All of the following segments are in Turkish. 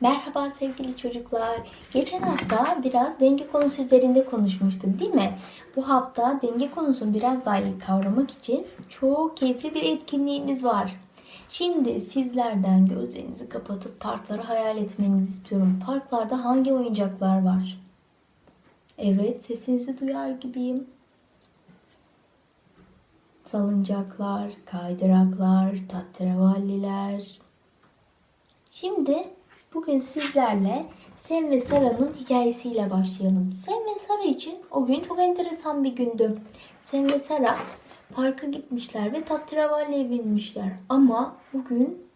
Merhaba sevgili çocuklar. Geçen hafta biraz denge konusu üzerinde konuşmuştuk değil mi? Bu hafta denge konusunu biraz daha iyi kavramak için çok keyifli bir etkinliğimiz var. Şimdi sizlerden gözlerinizi kapatıp parkları hayal etmenizi istiyorum. Parklarda hangi oyuncaklar var? Evet, sesinizi duyar gibiyim. Salıncaklar, kaydıraklar, tahterevalliler, Şimdi bugün sizlerle Sem ve Sara'nın hikayesiyle başlayalım. Sem ve Sara için o gün çok enteresan bir gündü. Sem ve Sara parka gitmişler ve tahterevalliye binmişler. Ama bugün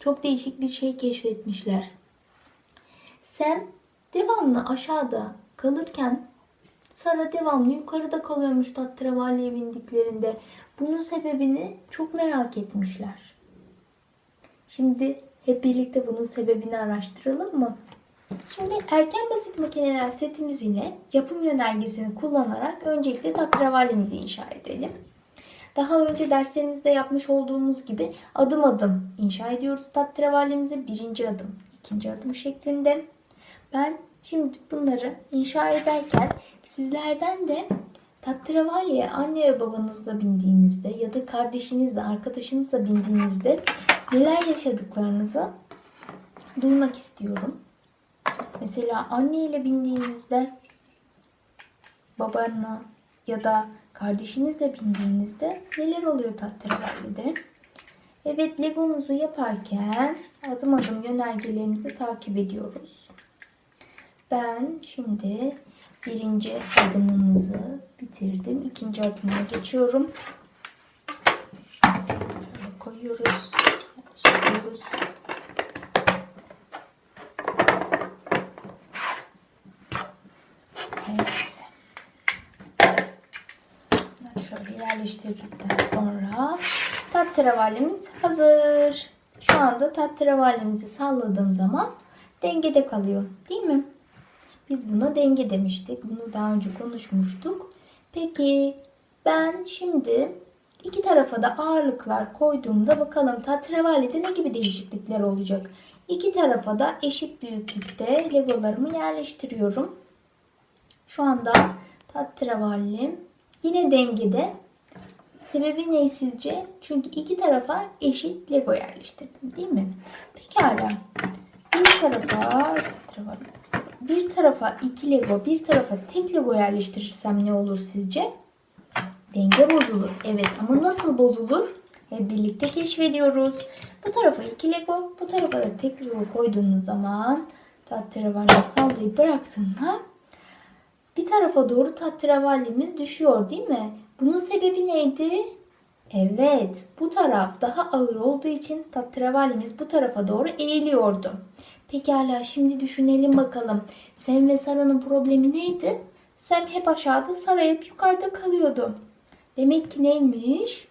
çok değişik bir şey keşfetmişler. Sem devamlı aşağıda kalırken Sara devamlı yukarıda kalıyormuş tahterevalliye bindiklerinde. Bunun sebebini çok merak etmişler. Şimdi hep birlikte bunun sebebini araştıralım mı? Şimdi erken basit makineler setimiz ile yapım yönergesini kullanarak öncelikle tahterevalimizi inşa edelim. Daha önce derslerimizde yapmış olduğumuz gibi adım adım inşa ediyoruz tahterevalimizi. Birinci adım, ikinci adım şeklinde. Ben şimdi bunları inşa ederken sizlerden de tahterevalliye anne ve babanızla bindiğinizde ya da kardeşinizle, arkadaşınızla bindiğinizde neler yaşadıklarınızı duymak istiyorum. Mesela anne ile bindiğinizde babanla ya da kardeşinizle bindiğinizde neler oluyor tahterevallide? Evet legomuzu yaparken adım adım yönergelerimizi takip ediyoruz. Ben şimdi birinci adımımızı bitirdim. İkinci adıma geçiyorum. Şöyle koyuyoruz. Çıkıyoruz. Evet. Şöyle yerleştirdikten sonra tahterevalimiz hazır. Şu anda tahterevalimizi salladığım zaman dengede kalıyor. Değil mi? Biz buna denge demiştik. Bunu daha önce konuşmuştuk. Peki ben şimdi iki tarafa da ağırlıklar koyduğumda bakalım tahterevalide ne gibi değişiklikler olacak. İki tarafa da eşit büyüklükte legolarımı yerleştiriyorum. Şu anda tahterevallim yine dengede. Sebebi ne sizce? Çünkü iki tarafa eşit lego yerleştirdim değil mi? Pekala. Bir tarafa bir tarafa iki lego, bir tarafa tek lego yerleştirirsem ne olur sizce? Denge bozulur. Evet ama nasıl bozulur? Hep birlikte keşfediyoruz. Bu tarafa iki lego, bu tarafa da tek lego koyduğunuz zaman tahterevalli sallayıp bıraktığında bir tarafa doğru tahterevallimiz düşüyor değil mi? Bunun sebebi neydi? Evet, bu taraf daha ağır olduğu için tahterevallimiz bu tarafa doğru eğiliyordu. Pekala şimdi düşünelim bakalım. Sem ve Sara'nın problemi neydi? Sem hep aşağıda, Sara hep yukarıda kalıyordu. Demek ki neymiş?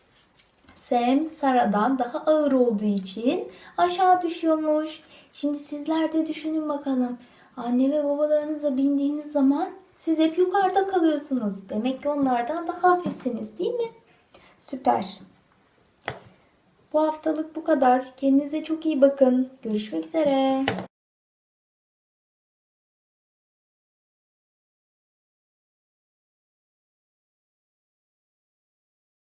Sem Sara'dan daha ağır olduğu için aşağı düşüyormuş. Şimdi sizler de düşünün bakalım. Anne ve babalarınızla bindiğiniz zaman siz hep yukarıda kalıyorsunuz. Demek ki onlardan daha hafifsiniz değil mi? Süper. Bu haftalık bu kadar. Kendinize çok iyi bakın. Görüşmek üzere.